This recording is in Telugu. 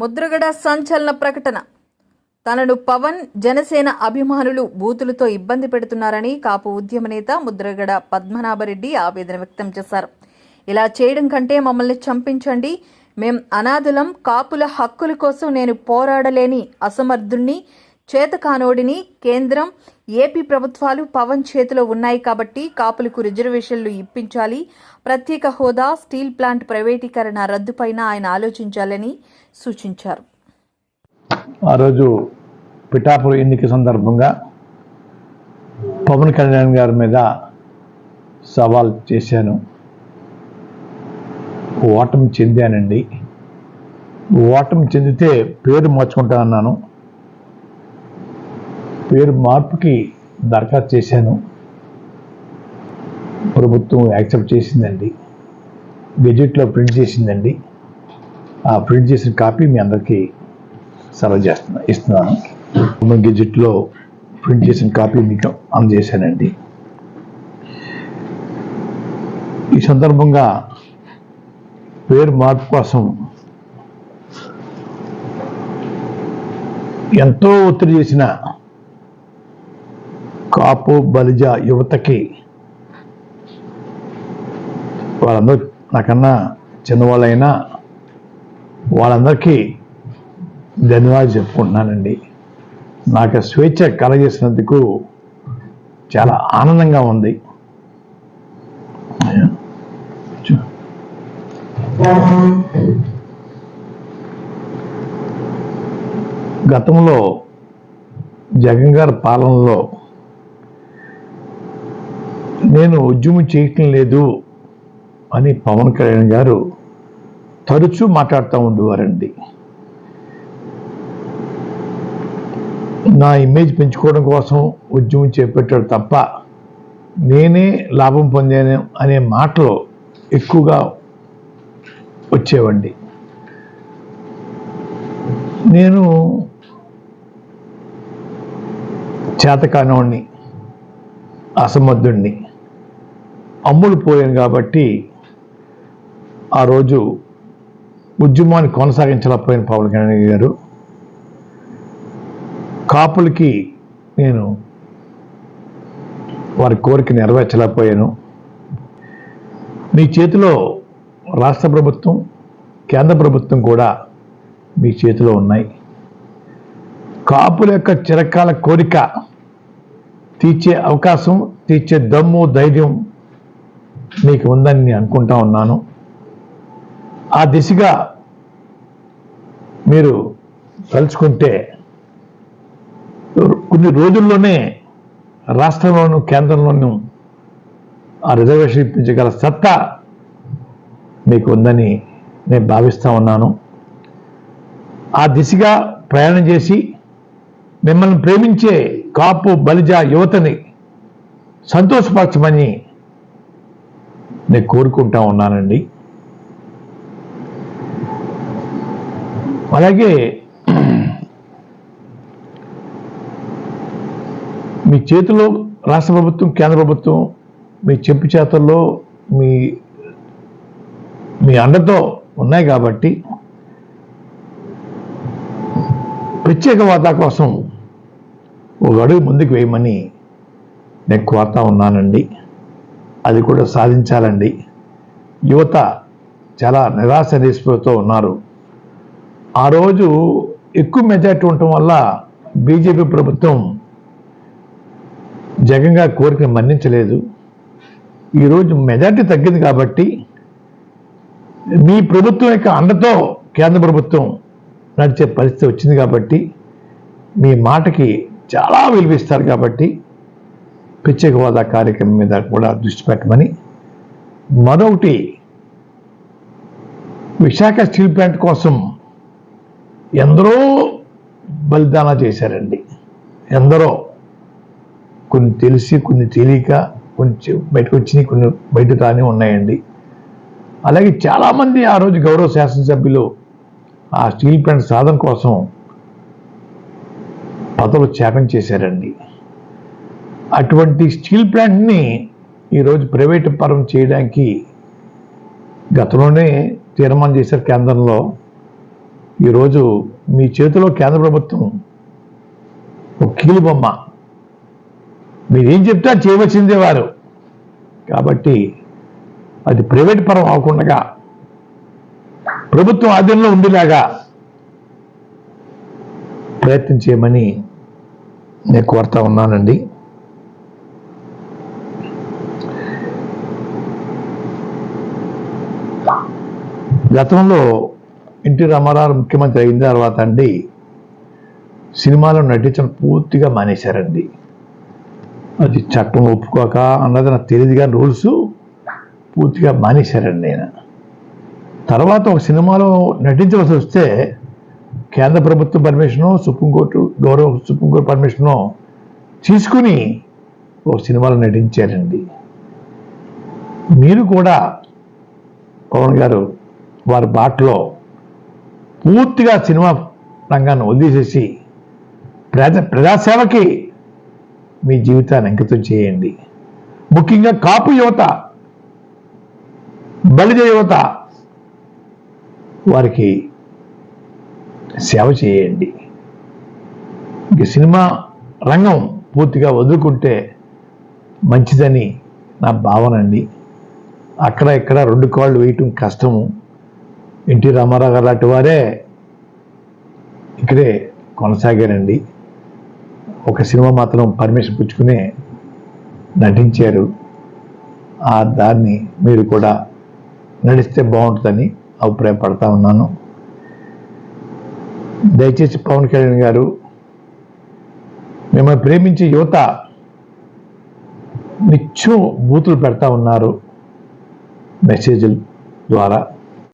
ముద్రగడ సంచలన ప్రకటన. తనను పవన్ జనసేన అభిమానులు బూతులతో ఇబ్బంది పెడుతున్నారని కాపు ఉద్యమ నేత ముద్రగడ పద్మనాభరెడ్డి ఆవేదన వ్యక్తం చేశారు. ఇలా చేయడం కంటే మమ్మల్ని చంపించండి. మేం అనాథులం కాపుల హక్కుల కోసం నేను పోరాడలేని అసమర్థుణ్ణి చేతకానోడిని కేంద్రం ఏపీ ప్రభుత్వాలు పవన్ చేతిలో ఉన్నాయి కాబట్టి కాపులకు రిజర్వేషన్లు ఇప్పించాలి. ప్రత్యేక హోదా స్టీల్ ప్లాంట్ ప్రైవేటీకరణ రద్దుపైన ఆయన ఆలోచించాలని సూచించారు. ఆ రోజు పిఠాపురం ఎన్నిక సందర్భంగా పవన్ కళ్యాణ్ గారి మీద సవాల్ చేశాను. ఓటమి చెందానండి. ఓటమి చెందితే పేరు మార్చుకుంటా అన్నాను పేరు మార్పుకి దరఖాస్తు చేశాను. ప్రభుత్వం యాక్సెప్ట్ చేసిందండి. గెజెట్లో ప్రింట్ చేసిందండి. ఆ ప్రింట్ చేసిన కాపీ మీ అందరికీ సర్వ్ చేస్తున్నా ఇస్తున్నాను. ఉమెన్ గెజెట్లో ప్రింట్ చేసిన కాపీ మీకు అందజేశానండి. ఈ సందర్భంగా పేరు మార్పు కోసం ఎంతో ఒత్తిడి చేసిన కాపు బలిజ యువతకి వాళ్ళందరూ నాకన్నా చిన్నవాళ్ళైనా వాళ్ళందరికీ ధన్యవాదాలు చెప్పుకుంటున్నానండి. నాకు స్వేచ్ఛ కలగజేసినందుకు చాలా ఆనందంగా ఉంది. గతంలో జగన్ గారి పాలనలో నేను ఉద్యమం చేయటం లేదు అని పవన్ కళ్యాణ్ గారు తరచూ మాట్లాడుతూ ఉండేవారండి. నా ఇమేజ్ పెంచుకోవడం కోసం ఉద్యమం చేపట్టాడు తప్ప నేనే లాభం పొందాను అనే మాటలు ఎక్కువగా వచ్చేవండి. నేను చేతకానోడిని అసమర్థుణ్ణి. అమ్ములు పోయాను కాబట్టి ఆ రోజు ఉద్యమాన్ని కొనసాగించలేకపోయిన పవన్ కళ్యాణ్ గారు. కాపులకి నేను వారి కోరిక నెరవేర్చలేకపోయాను. మీ చేతిలో రాష్ట్ర ప్రభుత్వం కేంద్ర ప్రభుత్వం కూడా మీ చేతిలో ఉన్నాయి. కాపుల యొక్క చిరకాల కోరిక తీర్చే అవకాశం తీర్చే దమ్ము ధైర్యం మీకు ఉందని నేను అనుకుంటా ఉన్నాను. ఆ దిశగా మీరు తలుచుకుంటే కొన్ని రోజుల్లోనే రాష్ట్రంలోనూ కేంద్రంలోనూ ఆ రిజర్వేషన్ ఇప్పించగల సత్తా మీకు ఉందని నేను భావిస్తూ ఉన్నాను. ఆ దిశగా ప్రయాణం చేసి మిమ్మల్ని ప్రేమించే కాపు బలిజ యువతని సంతోషపరచమని నేను కోరుకుంటా ఉన్నానండి. అలాగే మీ చేతిలో రాష్ట్ర ప్రభుత్వం కేంద్ర ప్రభుత్వం మీ చెప్పు చేతల్లో మీ మీ అండతో ఉన్నాయి కాబట్టి ప్రత్యేక వాదా కోసం ఒక అడుగు ముందుకు వేయమని నేను కోరుతా ఉన్నానండి. అది కూడా సాధించాలండి. యువత చాలా నిరాశ నిస్పృహతో ఉన్నారు. ఆ రోజు ఎక్కువ మెజార్టీ ఉండటం వల్ల బీజేపీ ప్రభుత్వం జగన్ గారి మన్నించలేదు. ఈరోజు మెజార్టీ తగ్గింది కాబట్టి మీ ప్రభుత్వం యొక్క అండతో కేంద్ర ప్రభుత్వం నడిచే పరిస్థితి వచ్చింది కాబట్టి మీ మాటకి చాలా విలువిస్తారు కాబట్టి ప్రత్యేక హోదా కార్యక్రమం మీద కూడా దృష్టి పెట్టమని. మరొకటి విశాఖ స్టీల్ ప్లాంట్ కోసం ఎందరో బలిదానా చేశారండి. ఎందరో. కొన్ని తెలిసి కొన్ని తెలియక కొంచెం బయటకు వచ్చినాయి కొన్ని బయట రాని ఉన్నాయండి. అలాగే చాలామంది ఆ రోజు గౌరవ శాసనసభ్యులు ఆ స్టీల్ ప్లాంట్ సాధన కోసం పదవులు త్యాగం చేశారండి. అటువంటి స్టీల్ ప్లాంట్ని ఈరోజు ప్రైవేటు పరం చేయడానికి గతంలోనే తీర్మానం చేశారు కేంద్రంలో. ఈరోజు మీ చేతిలో కేంద్ర ప్రభుత్వం ఒక కీలు బొమ్మ. మీరేం చెప్తే అది చేయవలసిందే వారు. కాబట్టి అది ప్రైవేట్ పరం అవ్వకుండా ప్రభుత్వం ఆధీనంలో ఉండేలాగా ప్రయత్నం చేయమని నేను కోరుతా ఉన్నానండి. గతంలో ఎన్టీ రామారావు ముఖ్యమంత్రి అయిన తర్వాత అండి సినిమాలో నటించడం పూర్తిగా మానేశారండి. అది చట్టం ఒప్పుకోక అన్నది నాకు తెలియదు కానీ రూల్స్ పూర్తిగా మానేశారండి నేను తర్వాత ఒక సినిమాలో నటించవలసి వస్తే కేంద్ర ప్రభుత్వ పర్మిషను సుప్రీంకోర్టు గౌరవ సుప్రీంకోర్టు పర్మిషను తీసుకుని ఒక సినిమాలో నటించారండి. మీరు కూడా పవన్ గారు వారి బాటలో పూర్తిగా సినిమా రంగాన్ని వదిలేసేసి ప్రజా ప్రజాసేవకి మీ జీవితాన్ని అంకితం చేయండి. ముఖ్యంగా కాపు యువత బలిజ యువత వారికి సేవ చేయండి. ఇంక సినిమా రంగం పూర్తిగా వదులుకుంటే మంచిదని నా భావన అండి. అక్కడ ఇక్కడ రెండు కాళ్ళు వేయటం కష్టము. ఎన్టీ రామారావు గారు లాంటి వారే ఇక్కడే కొనసాగారండి. ఒక సినిమా మాత్రం పర్మిషన్ పుచ్చుకునే నటించారు. ఆ దాన్ని మీరు కూడా నడిస్తే బాగుంటుందని అభిప్రాయపడతా ఉన్నాను. దయచేసి పవన్ కళ్యాణ్ గారు మిమ్మల్ని ప్రేమించే యువత నిత్యం బూతులు పెడతా ఉన్నారు మెసేజ్ల ద్వారా.